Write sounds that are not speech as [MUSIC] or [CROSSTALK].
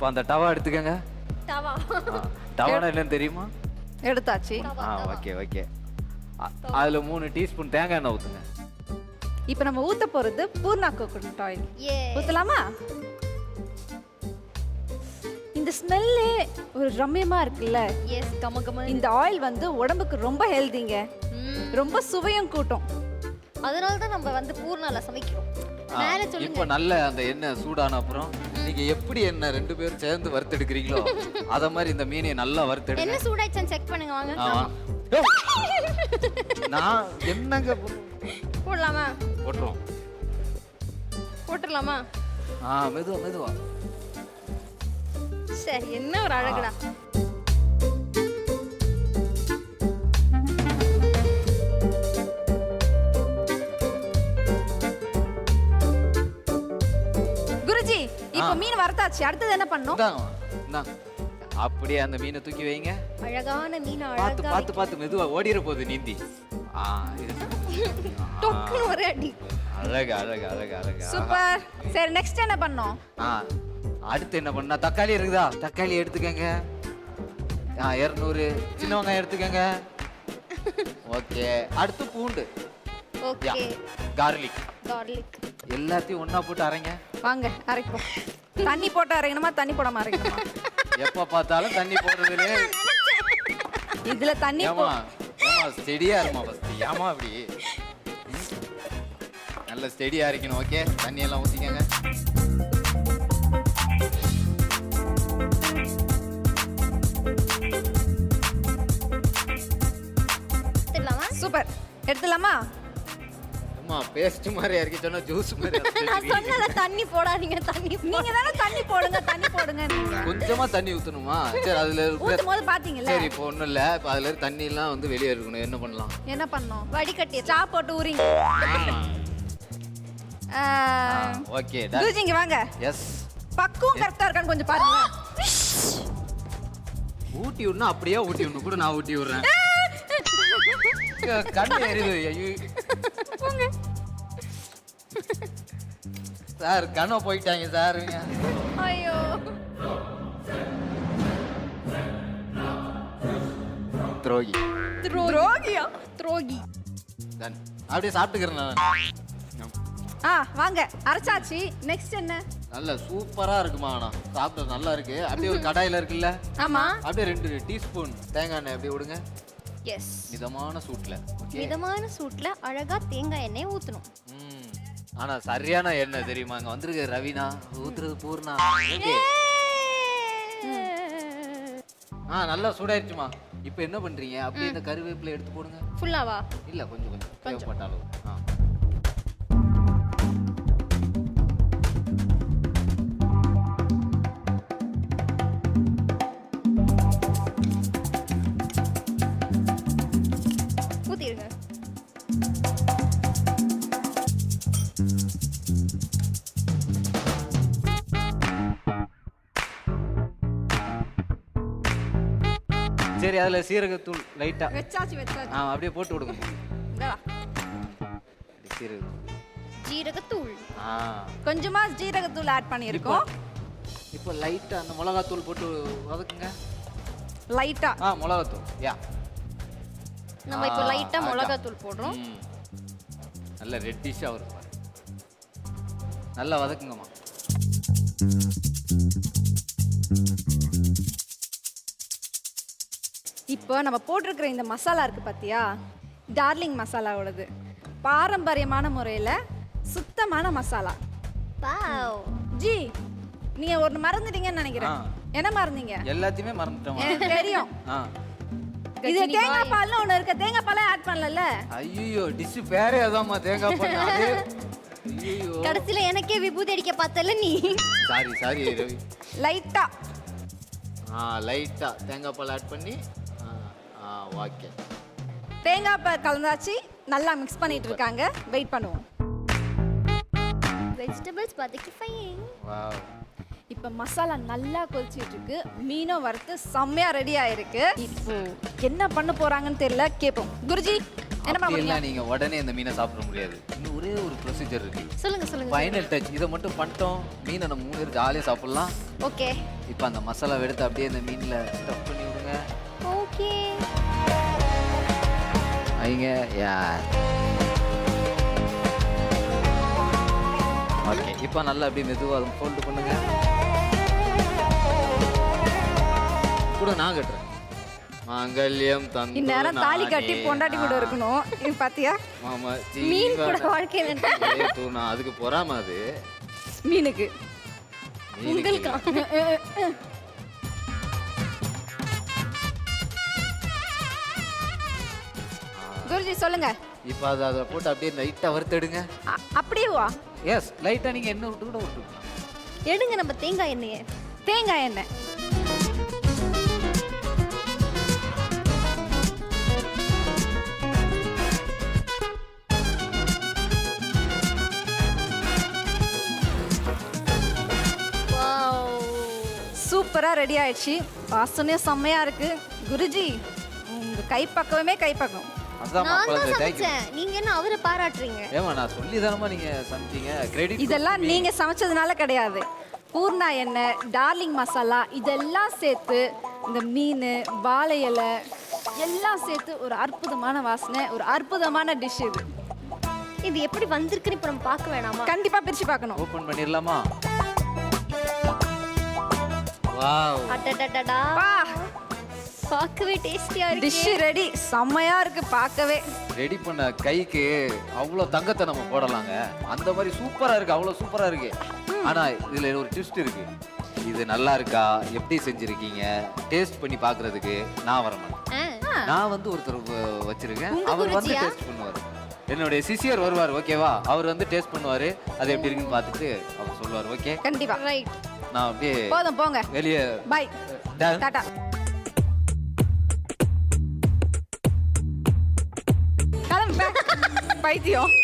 இப்போ அந்த டவா எடுத்துக்கங்க. ஆ, டவானா என்னன்னு தெரியுமா? எடுத்தாச்சு. ஆ. ஓகே ஓகே அதில் மூணு டீஸ்பூன் தேங்காய் எண்ணெய் ஊற்றுங்க இப்போ நம்ம ஊத்த போறது பூர்ணா கோகோனட் ஆயில் ஏ ஊத்தலாமா? இந்த ஸ்மெல்லே ஒரு ரம்யமா இருக்குல்ல? எஸ் கம கம இந்த ஆயில் வந்து உடம்புக்கு ரொம்ப ஹெல்திங்க. ரொம்ப சுவையும் கூட்டும். அதனால தான் நம்ம வந்து பூர்ணால சமைக்கிறோம். மேல இப்போ சொல்லுங்க. நல்ல அந்த எண்ணெய் சூடான அப்புறம் நீங்க எப்படி என்ன ரெண்டு பேரும் சேர்ந்து வறுத்தெடுக்கிறீங்களோ அத மாதிரி இந்த மீனை நல்லா வறுத்தெடுங்க. என்ன சூடாயிடுச்சான்னு செக் பண்ணுங்க வாங்க. ஆமா. நான் என்னங்க போடலாமா? போட்டுரும் போட்டுடலாமா ஆ மெதுவா மெதுவா. சரி என்ன ஒரு அழகுடா. இப்போ. மீன் வறுத்தாச்சு. அடுத்தது என்ன பண்ணணும்? இந்தாங்க இந்தாங்க. அப்படியே அந்த மீனை தூக்கி வைங்க. அழகான மீன் பார்த்து அழகா பார்த்து பார்த்து மெதுவா ஓடிற போகுது நீந்தி. ஆ இது [LAUGHS] டொக்குன்னு ஒரு அடி. அழகு அழகு அழகு அழகு. ஆஹா. சூப்பர். சரி நெக்ஸ்ட் என்ன பண்ணோம் ஆ அடுத்து என்ன பண்ணா தக்காளி இருக்குதா? தக்காளி எடுத்துக்கங்க. ஆ இரநூறு. சின்ன வெங்காயம் எடுத்துக்கங்க. ஓகே. அடுத்து பூண்டு. ஓகே. கார்லிக் கார்லிக் எல்லாத்தையும் ஒண்ணா போட்டு அரைங்க. வாங்க அரைப்போம். தண்ணி போட்டு அரைக்கணுமா தண்ணி போடாம அரைக்கணுமா எப்ப பார்த்தாலும் தண்ணி போடுறதுல. இதுல தண்ணி ஏமா ஏமா ஸ்டெடியா இருமா ஃபர்ஸ்ட் ஏமா அப்படி? நல்ல ஸ்டெடியா இருக்கணும் ஓகே தண்ணி எல்லாம் ஊத்திக்கங்க. எடுத்துடலாமா? சூப்பர். எடுத்துலாமா அம்மா பேஸ்ட் மாதிரி இறக்கி சொன்னா ஜூஸ் மாதிரி நான். சொன்னல தண்ணி போடாதீங்க தண்ணி. நீங்க தானே தண்ணி போடுங்க தண்ணி போடுங்க. கொஞ்சமா தண்ணி ஊத்தணுமா? சரி அதுல ஊத்தும் போது பாத்தீங்கல்ல? சரி இப்போ ஒண்ணும் இல்ல. இப்போ அதுல தண்ணி எல்லாம் வந்து வெளியே இருக்கணும் என்ன பண்ணலாம்? என்ன பண்ணோம் வடிகட்டி சா போட்டு ஊறிங்க ஓகே குருஜி இங்க வாங்க. எஸ் பக்குவம் கரெக்டா இருக்கான்னு கொஞ்சம் பாருங்க. ஊட்டி விடணும் அப்படியே ஊட்டி விடணும். கூட நான் ஊட்டி விடுறேன். கண்ணு எரியுது. ஐயோ. சார் கண்ணை போயிட்டாங்க சார். ஐயோ. துரோகி. துரோகியா? துரோகி. அப்படியே சாப்பிட்டுக்கிறேன் நான். ஆ வாங்க. அரைச்சாச்சு. நெக்ஸ்ட் என்ன? நல்ல சூப்பரா இருக்குமா ஆனா சாப்பிட நல்லா இருக்கு. அப்படியே ஒரு கடாயில இருக்குல்ல? ஆமா. அப்படியே ரெண்டு டீஸ்பூன் தேங்காய் எண்ணெய் அப்படியே விடுங்க. எஸ் மிதமான சூட்ல ஓகே? மிதமான சூட்ல அழகா தேங்காய் எண்ணெய் ஊத்தணும். ம். ஆனா சரியான எண்ணெய் தெரியுமா? இங்க வந்திருக்கு ரவினா ஊத்துறது பூர்ணா. ஆ நல்லா சூடாயிருச்சுமா. இப்போ என்ன பண்றீங்க? அப்படியே இந்த கருவேப்பிலை எடுத்து போடுங்க. ஃபுல்லாவா? இல்ல கொஞ்சம். கொஞ்சம். தேவைப்பட்ட அளவு. ஆ. சரி அதுல சீரகத்தூள் லைட்டா வச்சாச்சு வச்சாச்சு. ஆ அப்படியே போட்டு விடுங்க இந்தா வா. சீரகத்தூள். ஜீரகத்தூள். ஆ. கொஞ்சமா ஜீரகத்தூள் ஆட் பண்ணியிருக்கோம். இப்போ லைட்டா அந்த மிளகாத்தூள் போட்டு வதக்குங்க. லைட்டா ஆ. மிளகாத்தூள். யா. நம்ம இப்போ ஆ, லைட்டா அதான். மிளகாத்தூள் போடுறோம். ம். நல்ல ரெட்டிஷாக வரும் பாரு. நல்லா வதக்குங்கம்மா. இப்போ நம்ம போட்டிருக்கிற இந்த மசாலா இருக்கு பாத்தியா? டார்லிங் மசாலாவோடது. பாரம்பரியமான முறையில் சுத்தமான மசாலா. வாவ். ஜி நீங்க ஒன்று மறந்துட்டீங்கன்னு நினைக்கிறேன். என்ன மறந்தீங்க? எல்லாத்தையுமே மறந்துட்டோமா தெரியும். இது தேங்காய். பால்னு ஒன்று இருக்கு. தேங்காய் பாலே ஆட் பண்ணல ஐயோ டிஷ் பேரே அதாம்மா தேங்காய் பால்? கடைசியில எனக்கே விபூதி அடிக்க பார்த்தல நீ? Sorry sorry Ravi. லைட்டா ஆ. லைட்டா தேங்காய் பால் ஆட் பண்ணி ஆ, ஓகே. தேங்காய் பால் கலந்தாச்சு நல்லா மிக்ஸ் பண்ணிட்டு இருக்காங்க வெயிட் பண்ணுவோம். வெஜிடபிள்ஸ் பாத்துக்கு ஃபைன் வாவ் இப்போ மசாலா நல்லா கொதிச்சிட்டு இருக்கு மீனும் வறுத்து செம்மையா ரெடி ஆயிருக்கு. இப்போ என்ன பண்ண போறாங்கன்னு தெரியல. கேட்போம் குருஜி என்ன பண்ண நீங்க உடனே இந்த மீனை சாப்பிட முடியாது. இன்னும் ஒரே ஒரு ப்ரொசீஜர் இருக்கு. சொல்லுங்க சொல்லுங்க ஃபைனல் டச் இதை மட்டும் பண்ணிட்டோம். மீனை நம்ம மூணு பேர் ஜாலியாக சாப்பிடலாம். ஓகே. இப்போ அந்த மசாலாவை எடுத்து அப்படியே இந்த மீனில் ஸ்டஃப் பண்ணி விடுங்க. ஓகே ஐங்க யார் ஓகே இப்போ நல்லா அப்படியே மெதுவாக ஃபோல்டு பண்ணுங்க கூட நான் கட்டுறேன் மாங்கல்யம் தந்து இந்நேரம் தாலி கட்டி. பொண்டாட்டி கூட. இருக்கணும் இது பாத்தியா ஆமா மீன் கூட ஜீவன- வாழ்க்கை நன்றி. ஏய், தூ, நான் அதுக்கு பொறாம அது மீனுக்கு மீனுக்கு உங்களுக்கா குருஜி சொல்லுங்க. இப்போ அதை அதை போட்டு அப்படியே லைட்டாக வறுத்தெடுங்க. அ- அப்படியே வா எஸ் லைட்டாக நீங்கள் என்ன விட்டு கூட விட்டு எடுங்க நம்ம தேங்காய் எண்ணெயை. தேங்காய் எண்ணெய். வாவ். சூப்பரா ரெடி ஆயிடுச்சு. வாசனையும் செம்மையா இருக்கு. குருஜி உங்க கைப்பக்குவமே கைப்பக்கம் அதான் நான் தான் சமைச்சேன். நீங்க என்ன அவரை பாராட்டுறீங்க? ஏமா நான் சொல்லி தானமா நீங்கள் சமைச்சீங்க கிரெடிட் இதெல்லாம் நீங்க சமைச்சதுனால கிடையாது. பூர்ணா எண்ணெய் டார்லிங் மசாலா இதெல்லாம் சேர்த்து இந்த மீன் வாழை இலை எல்லாம் சேர்த்து ஒரு அற்புதமான வாசனை ஒரு அற்புதமான டிஷ் இது. இது எப்படி வந்திருக்குன்னு இப்ப நம்ம பார்க்க வேணாமா? கண்டிப்பா பிரிச்சு பார்க்கணும். ஓப்பன் பண்ணிடலாமா? வாவ் அடடடடா பார்க்கவே டேஸ்டியா இருக்கு. டிஷ் ரெடி செம்மையா இருக்கு பார்க்கவே. ரெடி பண்ண கைக்கு அவ்வளோ தங்கத்தை நம்ம போடலாங்க. அந்த மாதிரி சூப்பரா இருக்கு அவ்வளோ சூப்பரா இருக்கு. ஆனா இதுல ஒரு ட்விஸ்ட் இருக்கு. இது நல்லா இருக்கா? எப்படி செஞ்சிருக்கீங்க? டேஸ்ட் பண்ணி பார்க்கிறதுக்கு நான் வர மாட்டேன். ஆ, நான் வந்து ஒருத்தர் வச்சிருக்கேன். அவர் வந்து? டேஸ்ட் பண்ணுவார். என்னுடைய சிசியர் வருவார் ஓகேவா? அவர் வந்து டேஸ்ட் பண்ணுவாரு. அது எப்படி இருக்குன்னு பார்த்துட்டு அவர் சொல்லுவார் ஓகே? கண்டிப்பா. ரைட் நான் அப்படியே போதும் போங்க. வெளியே பை டாடா 拜 이.